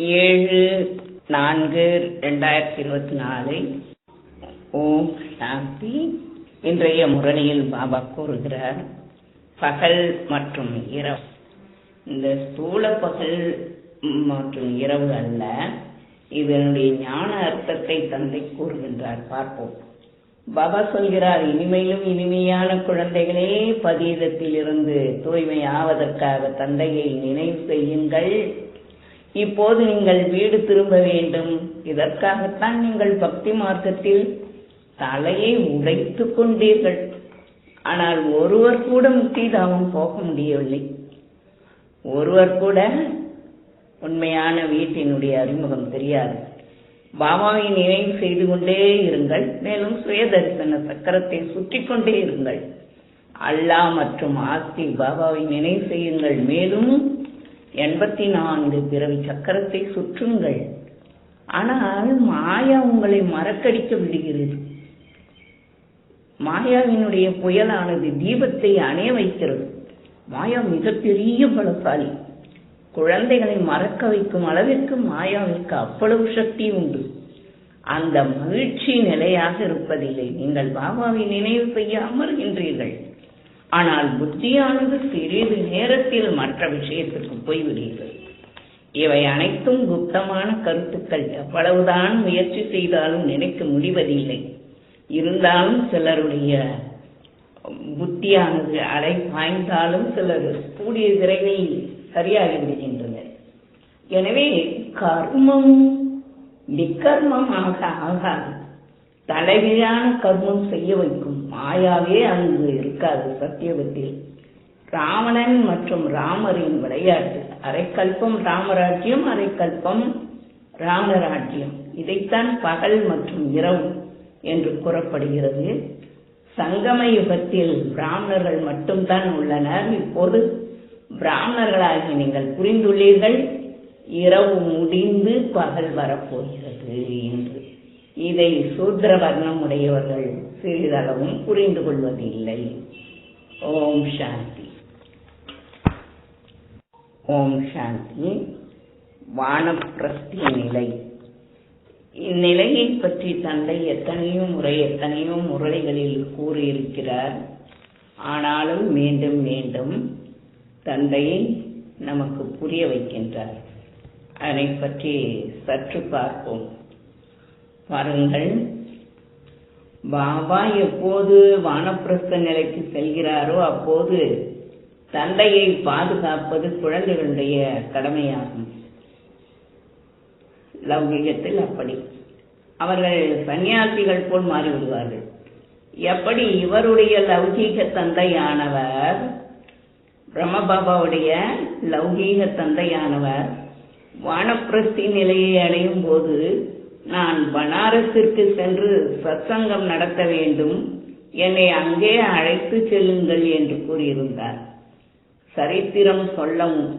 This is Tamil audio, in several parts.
ஏழு நான்கு ரெண்டாயிரத்தி இருபத்தி நாலு ஓம் சாந்தி. இன்றைய முரளியில் பாபா கூறுகிறார் பகல் மற்றும் இரவு. இந்த ஸ்தூல பகல் மற்றும் இரவு அல்ல இதனுடைய ஞான அர்த்தத்தை தந்தை கூறுகின்றார். பார்ப்போம். பாபா சொல்கிறார் இனிமையிலும் இனிமையான குழந்தைகளே பதீதத்தில் இருந்து தூய்மை ஆவதற்காக தந்தையை நினைவு செய்யுங்கள். இப்போது நீங்கள் வீடு திரும்ப வேண்டும். இதற்காகத்தான் நீங்கள் பக்தி மார்க்கத்தில் தலையை உடைத்து கொண்டீர்கள். ஆனால் ஒருவர் கூட முக்திதாமம் போக முடியவில்லை. ஒருவர் கூட உண்மையான வீட்டினுடைய அறிமுகம் தெரியாது. பாபாவை நினைவு செய்து கொண்டே இருங்கள். மேலும் சுய தரிசன சக்கரத்தை சுற்றி கொண்டே இருங்கள். அல்லா மற்றும் ஆஸ்தி பாபாவை நினைவு செய்யுங்கள். மேலும் எண்பத்தி நான்கு பிறவி சக்கரத்தை சுற்றுங்கள். ஆனால் மாயா உங்களை மறக்கடிக்க விடுகிறது. மாயாவினுடைய புயலானது தீபத்தை அணைய வைக்கிறது. மாயா மிகப்பெரிய பலசாலி. குழந்தைகளை மறக்க வைக்கும் அளவிற்கு மாயாவிற்கு அவ்வளவு சக்தி உண்டு. அந்த மகிழ்ச்சி நிலையாக இருப்பதில்லை. நீங்கள் பாபாவை நினைவு செய்ய அமர்கின்றீர்கள். ஆனால் புத்தியானது சிறிது நேரத்தில் மற்ற விஷயத்துக்கு போய்விடுகிறது. இவை அனைத்தும் குப்தமான கருத்துக்கள். எவ்வளவுதான் முயற்சி செய்தாலும் நினைக்க முடிவதில்லை. இருந்தாலும் சிலருடைய புத்தியானது அலை பாய்ந்தாலும் சிலர் கூடிய விரைவில் சரியாகி விடுகின்றனர் எனவே கர்மம் விக்கர்மமாக ஆக ஆகாது. தலைகீழான கர்மம் செய்ய வைக்கும் மாயாவே அங்கு இருக்காது சத்தியவத்தில். ராவணன் மற்றும் ராமரின் விளையாட்டு அரைக்கல்பம் ராமராஜ்யம் அரைக்கல்பம் ராமராஜ்யம். இதைத்தான் பகல் மற்றும் இரவு என்று கூறப்படுகிறது. சங்கம யுகத்தில் பிராமணர்கள் மட்டும்தான் உள்ளனர். இப்போது பிராமணர்களாகி நீங்கள் புரிந்துள்ளீர்கள். இரவு முடிந்து பகல் வரப்போகிறது என்று. இதை சூத்திரவர்ணம் உடையவர்கள் சிறிதளவும் புரிந்து கொள்வதில்லை ஓம் சாந்தி. ஓம் சாந்தி. வானப்பிரஸ்தி நிலை. இந்நிலையை பற்றி தந்தை எத்தனையோ முறை எத்தனையோ முறைகளில் கூறியிருக்கிறார். ஆனாலும் மீண்டும் மீண்டும் தந்தையை நமக்கு புரிய வைக்கின்றார். அதனை பற்றி சற்று பார்ப்போம். பாருங்கள். பாபா எப்போது வானப்பிரஸ்த நிலைக்கு செல்கிறாரோ அப்போது தந்தையை பாதுகாப்பது குழந்தைகளுடைய கடமையாகும். லௌகிகத்தில் அப்படி. அவர்கள் சன்னியாசிகள் போல் மாறிவிடுவார்கள். எப்படி இவருடைய லௌகீக தந்தையானவர் பிரம்மபாபாவுடைய லௌகீக தந்தையானவர் வானப்பிரஸ்தி நிலையை அடையும் போது நான் பனாரஸிற்கு சென்று சத்சங்கம் நடத்த வேண்டும் என்னை அங்கே அழைத்து செல்லுங்கள் என்று கூறியிருந்தார். சரித்திரம் சொல்லவும்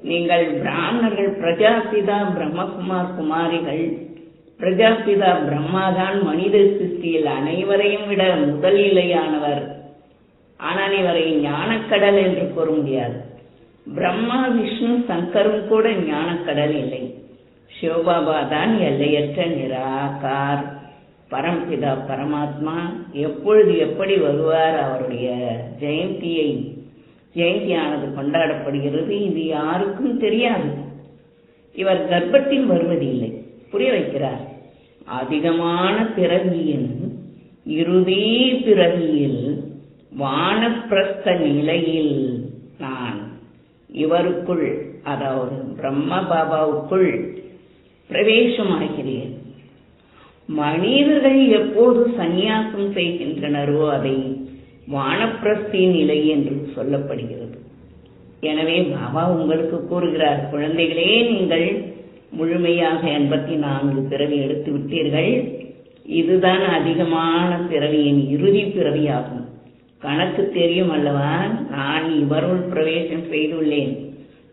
நீங்கள் பிராமணர்கள் பிரஜாபிதா பிரம்மகுமார் குமாரிகள் பிரஜாபிதா பிரம்மாதான் மனித சிருஷ்டியில் அனைவரையும் விட முதல் நிலையானவர். ஆனால் இவரை ஞானக்கடல் என்று கூற முடியாது. பிரம்மா விஷ்ணு சங்கரும் கூட ஞானக்கடல் இல்லை. சிவபாபா தான் எல்லையற்ற நிராகார். பரம்பிதா பரமாத்மா எப்பொழுது எப்படி வருவார் அவருடைய ஜெயந்தியை? ஜெயந்தியானது கொண்டாடப்படுகிறது இது யாருக்கும் தெரியாது. இவர் கர்ப்பத்தில் வருவதில்லை புரிய வைக்கிறார். அதிகமான பிறவியின் இறுதி பிறவியில் வானப்பிரஸ்த நிலையில் நான் இவருக்குள் அதாவது பிரம்ம பாபாவுக்குள் பிரவேசமாகிறேன் மனிதர்கள் எப்போது சந்நியாசம் செய்கின்றனரோ அதை வானப்பிரஸ்தி நிலை என்று சொல்லப்படுகிறது. எனவே பாபா உங்களுக்கு கூறுகிறார் குழந்தைகளே நீங்கள் முழுமையாக எண்பத்தி நான்கு பிறவி எடுத்து விட்டீர்கள். இதுதான் அதிகமான பிறவியின் இறுதி பிறவியாகும். கணக்கு தெரியும் அல்லவா? நான் இவருள் பிரவேசம் செய்துள்ளேன்.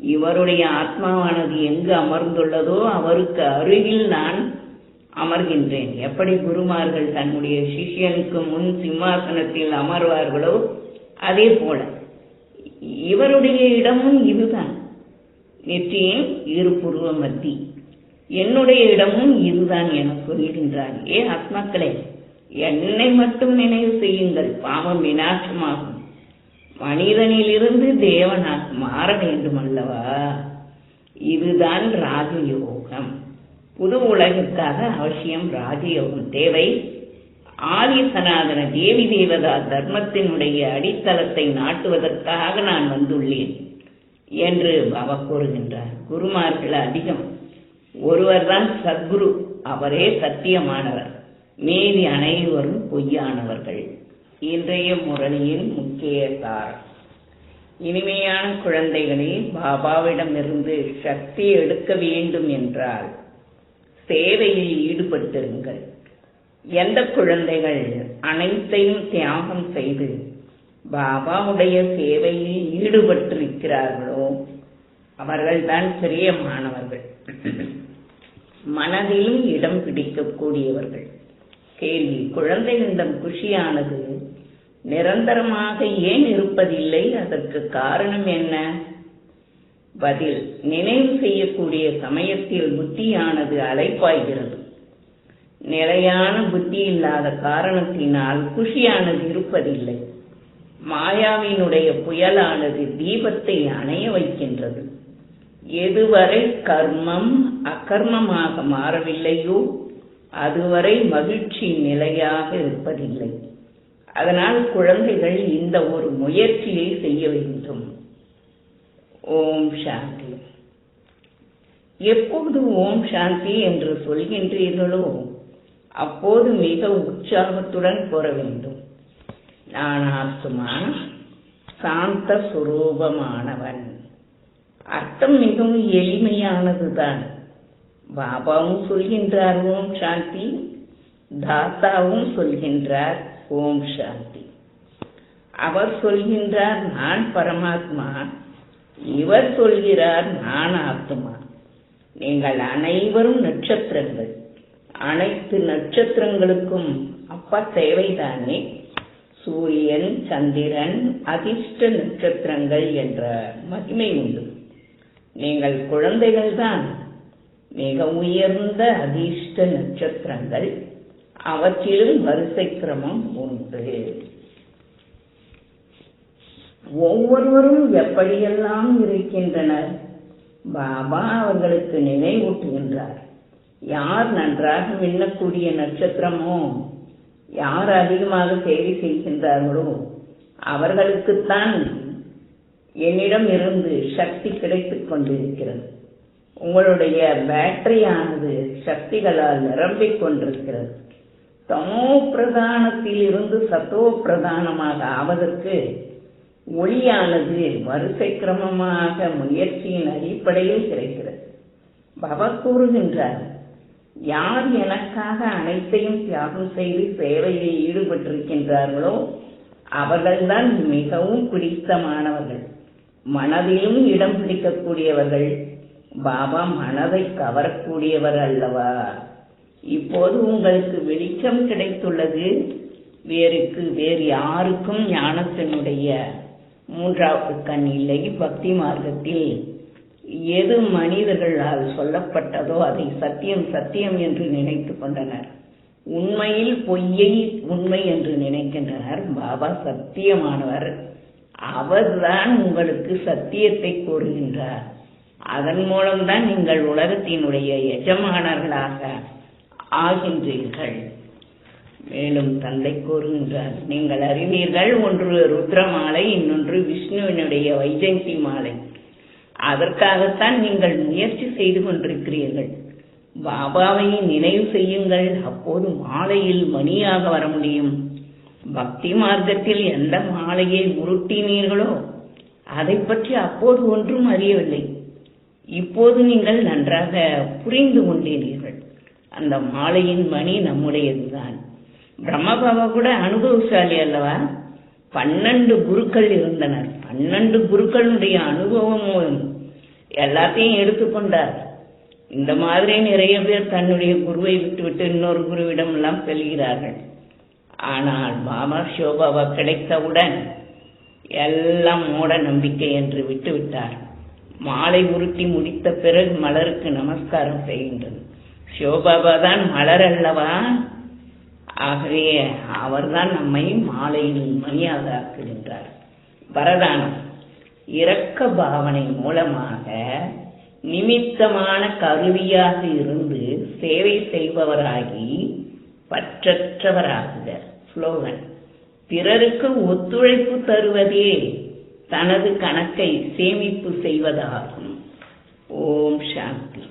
இவருடைய ஆத்மாவானது எங்கு அமர்ந்துள்ளதோ அவருக்கு அருகில் நான் அமர்கின்றேன். எப்படி குருமார்கள் தன்னுடைய சிஷியனுக்கு முன் சிம்மாசனத்தில் அமர்வார்களோ அதே போல இவருடைய இடமும் இதுதான். நெற்றியின் இரு புருவ மத்தி. என்னுடைய இடமும் இதுதான் என சொல்கின்றார் ஏ ஆத்மாக்களே. என்னை மட்டும் நினைவு செய்யுங்கள். பாவம் விநாசமாகும். மனிதனிலிருந்து தேவனாக மாற வேண்டும் அல்லவா இதுதான் ராஜயோகம். புது உலகிற்காக அவசியம் ராஜயோகம் தேவை. ஆதி சனாதன தேவி தேவதா தர்மத்தினுடைய அடித்தளத்தை நாட்டுவதற்காக நான் வந்துள்ளேன் என்று பாபா கூறுகின்றார். குருமார்கள் அதிகம். ஒருவர்தான் சத்குரு. அவரே சத்தியமானவர். மீதி அனைவரும் பொய்யானவர்கள். இன்றைய முரளியின் முக்கிய சாரம் இனிமையான குழந்தைகளே பாபாவிடமிருந்து சக்தி எடுக்க வேண்டும் என்றால் சேவையில் ஈடுபட்டிருங்கள். எந்த குழந்தைகள் அனைத்தையும் தியாகம் செய்து பாபாவுடைய சேவையில் ஈடுபட்டிருக்கிறார்களோ அவர்கள்தான் பிரியமானவர்கள். மனதிலும் இடம் பிடிக்கக்கூடியவர்கள். கேள்வி குழந்தைகளிடம் குஷியானது நிரந்தரமாக ஏன் இருப்பதில்லை? அதற்கு காரணம் என்ன? பதில் நினைவு செய்யக்கூடிய சமயத்தில் புத்தியானது அலைப்பாய்கிறது. நிலையான புத்தி இல்லாத காரணத்தினால் குஷியானது இருப்பதில்லை. மாயாவினுடைய புயலானது தீபத்தை அணைய வைக்கின்றது. எதுவரை கர்மம் அகர்மமாக மாறவில்லையோ அதுவரை மகிழ்ச்சி நிலையாக இருப்பதில்லை. அதனால் குழந்தைகள் இந்த ஒரு முயற்சியை செய்ய வேண்டும். ஓம் சாந்தி. எப்போது ஓம் சாந்தி என்று சொல்கின்றீர்களோ அப்போது மிக உற்சாகத்துடன் கூற வேண்டும். நான் ஆத்மா சாந்த சுரூபமானவன். அர்த்தம் மிகவும் எளிமையானதுதான். பாபாவும் சொல்கின்றார் ஓம் சாந்தி தாத்தாவும் சொல்கின்றார் ஓம் சாந்தி. அவர் சொல்கின்றார் நான் பரமாத்மா. இவர் சொல்கிறார் நான் ஆத்மா. நீங்கள் அனைவரும் நட்சத்திரங்கள். அனைத்து நட்சத்திரங்களுக்கும் அப்பா தேவைதானே? சூரியன் சந்திரன் அதிர்ஷ்ட நட்சத்திரங்கள் என்ற மகிமை உண்டு. நீங்கள் குழந்தைகள் தான் மிக உயர்ந்த அதிர்ஷ்ட நட்சத்திரங்கள். அவற்றிலும் வரிசை கிரமம் உண்டு. ஒவ்வொருவரும் எப்படியெல்லாம் இருக்கின்றனர்? பாபா அவர்களுக்கு நினைவூட்டுகின்றார். யார் நன்றாக மின்னக்கூடிய நட்சத்திரமோ யார் அதிகமாக சேவை செய்கின்றார்களோ அவர்களுக்குத்தான் என்னிடம் இருந்து சக்தி கிடைத்துக் கொண்டிருக்கிறது. உங்களுடைய பேட்டரியானது சக்திகளால் நிரம்பிக் கொண்டிருக்கிறது. தமோ பிரதானத்தில் இருந்து சத்தோ பிரதானமாக ஆவதற்கு ஒளியானது வரிசை கிரமமாக முயற்சியின் அடிப்படையில் கிடைக்கிறது. பவ கூறுகின்றார் யார் எனக்காக அனைத்தையும் தியாகம் செய்து சேவையில் ஈடுபட்டிருக்கின்றார்களோ அவர்கள்தான் மிகவும் பிடித்தமானவர்கள். மனதிலும் இடம் பிடிக்கக்கூடியவர்கள். பாபா மனதை கவரக்கூடியவர் அல்லவா? இப்போது உங்களுக்கு வெளிச்சம் கிடைத்துள்ளது. வேறுக்கு வேறு யாருக்கும் ஞானத்தினுடைய மூன்றாவது கண் இல்லை. பக்தி மார்க்கத்தில் எது மனிதர்களால் சொல்லப்பட்டதோ அதை சத்தியம் சத்தியம் என்று நினைத்து கொண்டனர். உண்மையில் பொய்யை உண்மை என்று நினைக்கின்றனர். பாபா சத்தியமானவர். அவர்தான் உங்களுக்கு சத்தியத்தை கூறுகின்றார். அதன் மூலம்தான் நீங்கள் உலகத்தினுடைய எஜமானர்களாக ஆகின்றீர்கள். மேலும் தந்தை கூறுகின்றார் நீங்கள் அறிவீர்கள் ஒன்று ருத்ர மாலை இன்னொன்று விஷ்ணுவினுடைய வைஜெயந்தி மாலை. அதற்காகத்தான் நீங்கள் முயற்சி செய்து கொண்டிருக்கிறீர்கள். பாபாவை நினைவு செய்யுங்கள் அப்போது மாலையில் மணியாக வர முடியும். பக்தி மார்க்கத்தில் எந்த மாலையை உருட்டினீர்களோ அதை பற்றி அப்போது ஒன்றும் அறியவில்லை. இப்போது நீங்கள் நன்றாக புரிந்து கொண்டீர்கள். அந்த மாலையின் மணி நம்முடையதுதான். பிரம்மபாபா கூட அனுபவசாலி அல்லவா? பன்னெண்டு குருக்கள் இருந்தனர். பன்னெண்டு குருக்களுடைய அனுபவமும் எல்லாத்தையும் எடுத்துக்கொண்டார் இந்த மாதிரி நிறைய பேர் தன்னுடைய குருவை விட்டுவிட்டு இன்னொரு குருவிடம் எல்லாம் செல்கிறார்கள். ஆனால் பாபா ஷோபாபா கிடைத்தவுடன் எல்லாம் மூட நம்பிக்கை என்று விட்டுவிட்டார். மாலை உருட்டி முடித்த பிறகு மலருக்கு நமஸ்காரம் செய்கின்றது. சிவபாபா தான் மலர் அல்லவா ஆகவே அவர்தான் நம்மை மாலையில் மணியாதாக்குகின்றார் வரதானம். இரக்க பாவனை மூலமாக நிமித்தமான கருவியாக இருந்து சேவை செய்பவராகி பற்றற்றவராகுக ஸ்லோகன். பிறருக்கு ஒத்துழைப்பு தருவதே தனது கணக்கை சேமிப்பு செய்வதாகும். ஓம் சாந்தி.